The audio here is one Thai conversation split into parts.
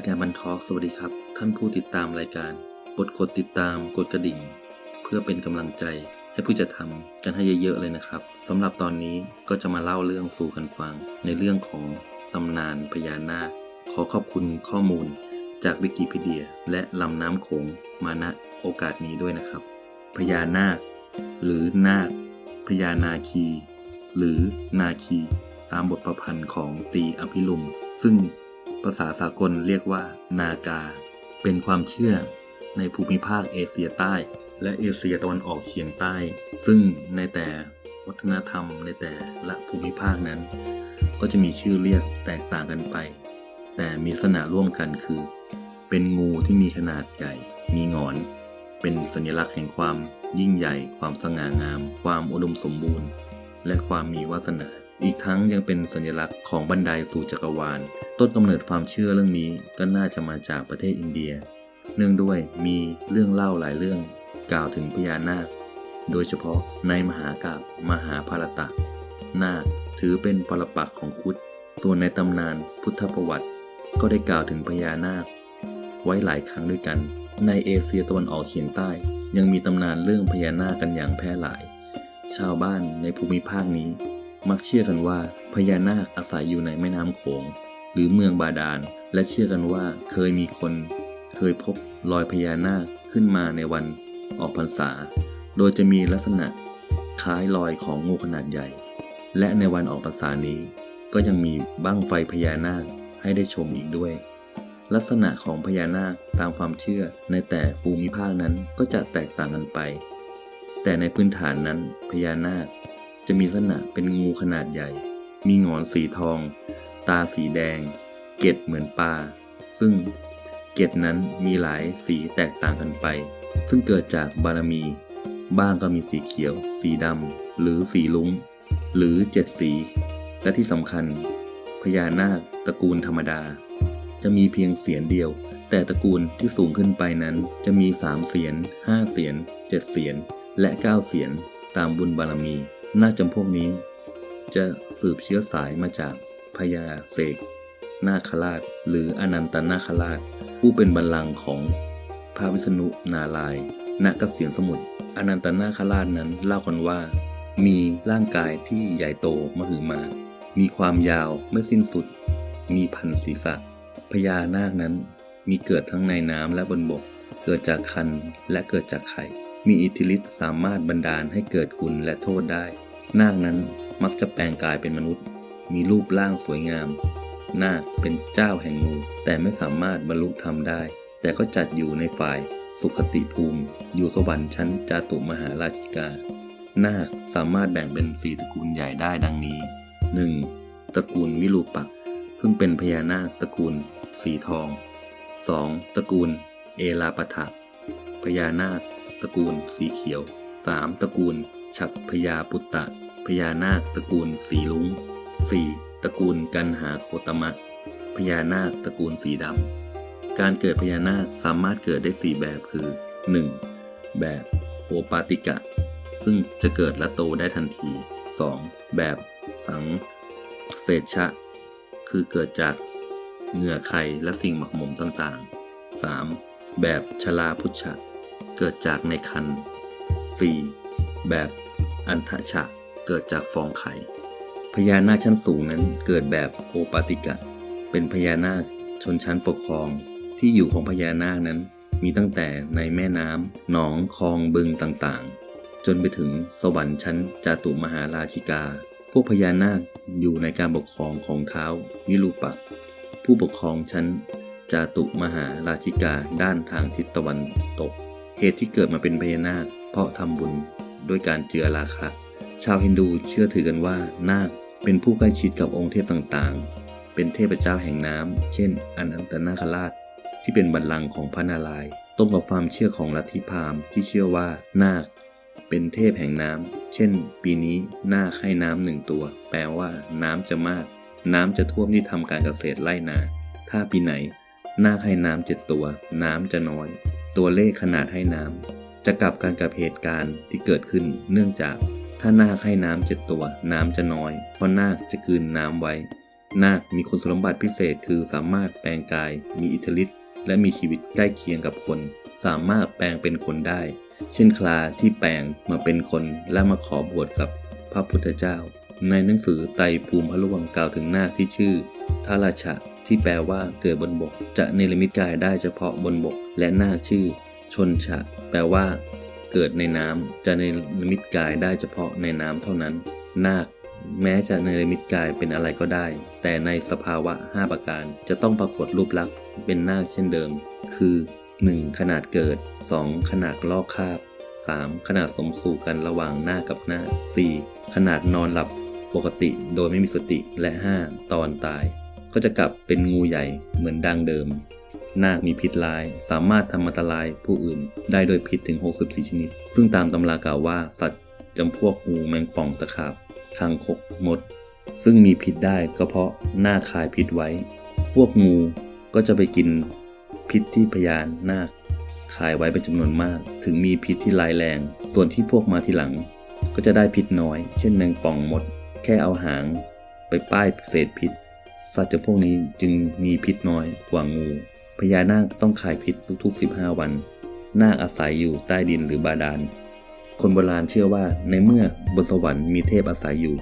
ายการบันทอสวัสดีครับ ท่านผู้ติดตามรายการกดกดติดตามกดกระดิ่ง เพื่อเป็นกำลังใจให้ผู้จะทำกันให้เยอะๆเลยนะครับสำหรับตอนนี้ก็จะมาเล่าเรื่องสู่กันฟัง ในเรื่องของตำนานพญานาคขอขอบคุณข้อมูล จากวิกิพีเดีย และลำน้ำโขงมาณโอกาสนี้ด้วยนะครับ พญานาค หรือนาคพญานาคี หรือนาคี ตามบทประพันธ์ของตีอภิลุมซึ่ง ภาษาสากลเรียกว่า นากา เป็นความเชื่อในภูมิภาคเอเชียใต้ และเอเชียตะวันออกเฉียงใต้ ซึ่งในแต่วัฒนธรรมในแต่ละภูมิภาคนั้น ก็จะมีชื่อเรียกแตกต่างกันไป แต่มีลักษณะร่วมกันคือ เป็นงูที่มีขนาดใหญ่ มีงอน เป็นสัญลักษณ์แห่งความยิ่งใหญ่ ความสง่างาม ความอุดมสมบูรณ์ และความมีวาสนา อีกทั้งยังเป็นสัญลักษณ์ของบันไดสู่จักรวาล ต้นกำเนิดความเชื่อเรื่องนี้ก็น่าจะมาจากประเทศอินเดีย เนื่องด้วยมีเรื่องเล่าหลายเรื่อง กล่าวถึงพญานาค โดยเฉพาะในมหากาบมหาภารตะ นาคถือเป็นปรปักษ์ของคุดส่วนในตำนานพุทธประวัติ ก็ได้กล่าวถึงพญานาค ไว้หลายครั้งด้วยกัน ในเอเชียตะวันออกเฉียงใต้ ยังมีตำนานเรื่องพญานาคกันอย่างแพร่หลาย ชาวบ้านในภูมิภาคนี้ มักเชื่อกันว่าพญานาคอาศัยอยู่ในแม่น้ำโขง หรือเมืองบาดาล และเชื่อกันว่าเคยมีคน เคยพบรอยพญานาคขึ้นมาในวันออกพรรษา โดยจะมีลักษณะคล้ายรอยของงูขนาดใหญ่ และในวันออกพรรษานี้ ก็ยังมีบั้งไฟพญานาคให้ได้ชมอีกด้วย ลักษณะของพญานาคตามความเชื่อในแต่ภูมิภาคนั้นก็จะแตกต่างกันไป แต่ในพื้นฐานนั้นพญานาค จะมีลักษณะเป็นงูขนาดใหญ่ มีหงอนสีทอง ตาสีแดง เกล็ดเหมือนปลา ซึ่งเกล็ดนั้นมีหลายสีแตกต่างกันไป ซึ่งเกิดจากบารมี บ้างก็มีสีเขียว สีดำ หรือสีลุ้ง หรือเจ็ดสี และที่สำคัญ พญานาคตระกูลธรรมดา จะมีเพียงเสียนเดียว แต่ตระกูลที่สูงขึ้นไปนั้น จะมี3เสียน5เสียน7เสียน และ9เสียนตามบุญบารมี นาจำพวกนี้ จะสืบเชื้อสายมาจากพญาเสกนาคราช หรืออนันตนาคราช ผู้เป็นบัลลังก์ของพระวิษณุนาลายณ์ณเกษียณสมุทรอนันตนาคราชนั้นเล่ากันว่า มีร่างกายที่ใหญ่โตมหึมา มีความยาวไม่สิ้นสุด มีพันศีรษะพญานาคนั้นมีเกิดทั้งในน้ำและบนบก เกิดจากคันและเกิดจากไข่ มีอิทธิฤทธิ์สามารถบันดาลให้เกิดคุณและโทษได้ นาคนั้นมักจะแปลงกายเป็นมนุษย์ มีรูปร่างสวยงาม นาคเป็นเจ้าแห่งงู แต่ไม่สามารถบรรลุธรรมได้ แต่ก็จัดอยู่ในฝ่ายสุขติภูมิ อยู่สวรรค์ชั้นจาตุมหาราชิกา นาคสามารถแบ่งเป็นสี่ตระกูลใหญ่ได้ดังนี้ 1. ตระกูลวิรูปัก ซึ่งเป็นพญานาคตระกูล สีทอง 2. ตระกูล เอลาปะทะพญานาค ตระกูล สีเขียว 3. ตระกูล ฉับพญาปุตตะพญานาคตระกูล สีลุง 4. ตระกูลกันหาโคตมะ พญานาคตระกูลสีดำ การเกิดพญานาคสามารถเกิดได้ 4 แบบคือ 1. แบบโอปาติกะ ซึ่งจะเกิดและโตได้ทันที 2. แบบสังเศชชะ คือเกิดจากเหงื่อไข่และสิ่งหมักหมมต่างๆ 3. แบบชลาพุชชะ เกิดจากในคัน 4. แบบอันทชะเกิดจากฟองไข่ พญานาคชั้นสูงนั้นเกิดแบบโอปาติกะ เป็นพญานาคชนชั้นปกครอง ที่อยู่ของพญานาคนั้นมีตั้งแต่ในแม่น้ำหนองคลองบึงต่างๆ จนไปถึงสวรรค์ชั้นจาตุมหาราชิกา พวกพญานาคอยู่ในการปกครองของเท้าวิรูปักษ์ผู้ปกครองชั้นจาตุมหาราชิกาด้านทางทิศตะวันตก เหตุที่เกิดมาเป็นพญานาค เพราะทำบุญด้วยการเจือราคะ ชาวฮินดูเชื่อถือกันว่านาคเป็นผู้ใกล้ชิดกับองค์เทพต่างๆ เป็นเทพเจ้าแห่งน้ำเช่นอนันตนาคราช ที่เป็นบัลลังก์ของพระนารายณ์ตรงกับความเชื่อของลัทธิพราหมณ์ที่เชื่อว่านาค เป็นเทพแห่งน้ำเช่น ปีนี้นาคให้น้ำหนึ่งตัว แปลว่า น้ำจะมาก น้ำจะท่วมที่ทำการเกษตรไร่นา ถ้าปีไหน นาคให้น้ำเจ็ดตัว น้ำจะน้อย ตัวเลขขนาดให้น้ำจะกลับกันกับเหตุการณ์ที่เกิดขึ้น เนื่องจากถ้านาคให้น้ำเจ็ดตัว น้ำจะน้อย เพราะนาคจะคืนน้ำไว้ นาคมีคุณสมบัติพิเศษคือสามารถแปลงกาย มีอิทธิฤทธิ์และมีชีวิตใกล้เคียงกับคน สามารถแปลงเป็นคนได้ เช่นคลาที่แปลงมาเป็นคนและมาขอบวชกับพระพุทธเจ้า ในหนังสือไตรภูมิพระร่วงกล่าวถึงนาคที่ชื่อทาราชะที่แปลว่าเกิดบนบก จะเนรมิตกายได้เฉพาะบนบก และนาคชื่อ ชนชะ แปลว่า เกิดในน้ำจะเนรมิตกายได้เฉพาะในน้ำเท่านั้น นาค แม้จะเนรมิตกายเป็นอะไรก็ได้ แต่ในสภาวะ 5 ประการจะต้องปรากฏรูปลักษณ์เป็นนาคเช่นเดิม คือ 1. ขนาดเกิด 2. ขนาดลอกคาบ 3. ขนาดสมสู่กันระหว่างหน้ากับหน้า 4. ขนาดนอนหลับปกติโดยไม่มีสติและ 5. ตอนตาย ก็จะกลับเป็นงูใหญ่เหมือนดังเดิม นาคมีพิษร้าย สามารถทำอันตรายผู้อื่นได้โดยพิษถึง 64 ชนิด ซึ่งตามตำรากล่าวว่า สัตว์จำพวกงูแมงป่องตะขาบคางคกมด ซึ่งมีพิษได้ก็เพราะหน้าคายพิษไว้ พวกงูก็จะไปกินพิษที่พยานนาคคายไว้เป็นจำนวนมาก ถึงมีพิษที่ร้ายแรง ส่วนที่พวกมาทีหลัง ก็จะได้พิษน้อย เช่นแมงป่องมด แค่เอาหาง ไปป้ายเศษพิษ สัตว์จำพวกนี้จึงมีพิษน้อยกว่างู พญานาคต้องคายพิษทุกๆ 15 วัน นาคอาศัยอยู่ใต้ดินหรือบาดาล คนโบราณเชื่อว่าในเมื่อบนสวรรค์มีเทพอาศัยอยู่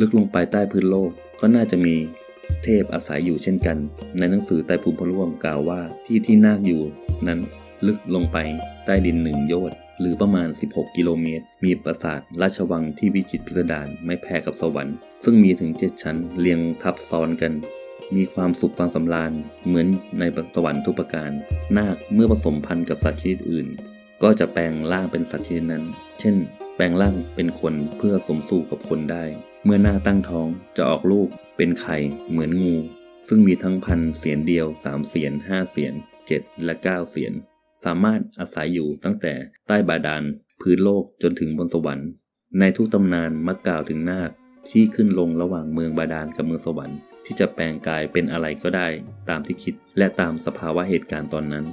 ลึกลงไปใต้พื้นโลกก็น่าจะมีเทพอาศัยอยู่เช่นกัน ในหนังสือไตรภูมิพระร่วงกล่าวว่าที่ที่นาคอยู่ นั้นลึกลงไปใต้ดินหนึ่งโยชน์หรือประมาณ 16 กิโลเมตร มีปราสาทราชวังที่วิจิตรพิสดารไม่แพ้กับสวรรค์ ซึ่งมีถึง 7 ชั้นเรียงทับซ้อนกัน มีความสุขฟังสำราญเหมือนในสวรรค์ทุกประการ นาคเมื่อผสมพันธุ์กับสัตว์ชนิดอื่น ก็จะแปลงร่างเป็นสัตว์ชนิดนั้น เช่น แปลงร่างเป็นคนเพื่อสมสู่กับคนได้ เมื่อนาตั้งท้องจะออกลูกเป็นไข่เหมือนงู ซึ่งมีทั้งพันเสียนเดียว3เสียน5เสียน7 และ 9 เสียน สามารถอาศัยอยู่ตั้งแต่ใต้บาดาลพื้นโลกจนถึงบนสวรรค์ ในทุกตำนานมักกล่าวถึงนาคที่ขึ้นลงระหว่างเมืองบาดาลกับเมืองสวรรค์ ที่จะแปลงกายเป็นอะไรก็ได้ ตามที่คิดและตามสภาวะเหตุการณ์ตอนนั้น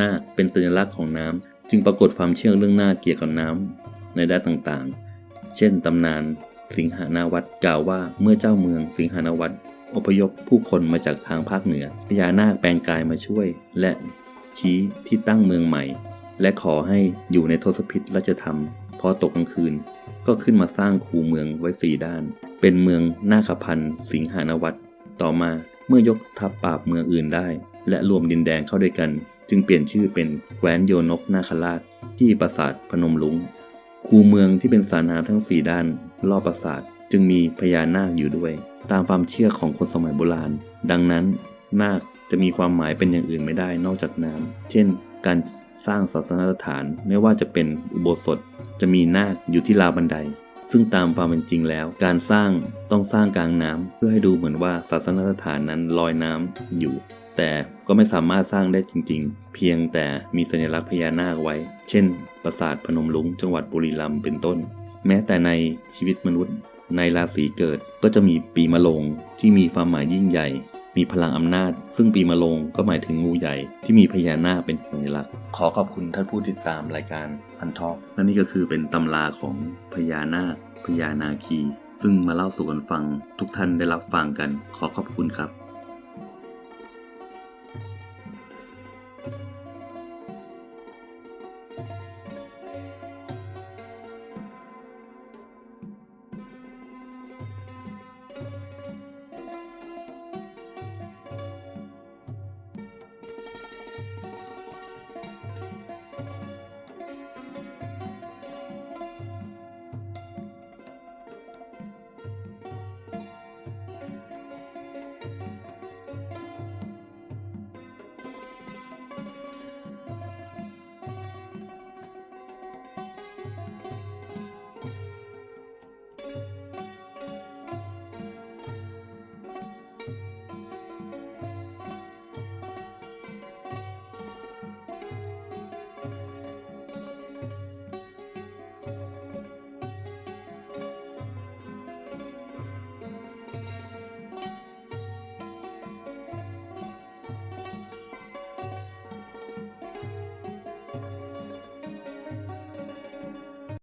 นาคเป็นสัญลักษณ์ของน้ำจึงปรากฏความเชื่อเรื่องนาคเกี่ยวกับน้ำในด้านต่างๆ เช่นตำนาน สิงหานาวัตกล่าวว่าเมื่อเจ้าเมืองสิงหานาวัตอพยพผู้คนมาจากทางภาคเหนือพญานาคแปลงกายมาช่วย และชี้ที่ตั้งเมืองใหม่ และขอให้อยู่ในทศพิธราชธรรม พอตกกลางคืน ก็ขึ้นมาสร้างคูเมืองไว้สี่ด้าน เป็นเมืองนาคพันธ์สิงหานวัตต่อมาเมื่อยกทัพปราบเมืองอื่นได้ และรวมดินแดงเข้าด้วยกัน จึงเปลี่ยนชื่อเป็นแคว้นโยนกนาคราช ที่ปราสาทพนมลุงคูเมืองที่เป็นสระน้ำทั้งสี่ด้าน รอบปราสาทจึงมีพญานาคอยู่ด้วย ตามความเชื่อของคนสมัยโบราณ ดังนั้น นาคจะมีความหมายเป็นอย่างอื่นไม่ได้นอกจากน้ำเช่น การสร้างศาสนสถานไม่ว่าจะเป็นอุโบสถ จะมีนาคอยู่ที่ราวบันได ซึ่งตามความเป็นจริงแล้ว การสร้างต้องสร้างกลางน้ำเพื่อให้ดูเหมือนว่าศาสนสถานนั้นลอยน้ำอยู่ แต่ก็ไม่สามารถสร้างได้จริง ๆ เพียงแต่มีสัญลักษณ์พญานาคไว้ เช่น ปราสาทพนมลุงจังหวัดบุรีรัมย์เป็นต้น แม้แต่ในชีวิตมนุษย์ ในราศีเกิดก็จะมีปีมะโรงที่มีความหมายยิ่งใหญ่ มีพลังอำนาจ ซึ่งปีมะโรงก็หมายถึงงูใหญ่ที่มีพญานาคเป็นสัญลักษณ์ ขอขอบคุณท่านผู้ติดตามรายการพันทอกและนี่ก็คือเป็นตำราของพญานาคพญานาคี ซึ่งมาเล่าสู่กันฟัง ทุกท่านได้รับฟังกัน ขอขอบคุณครับ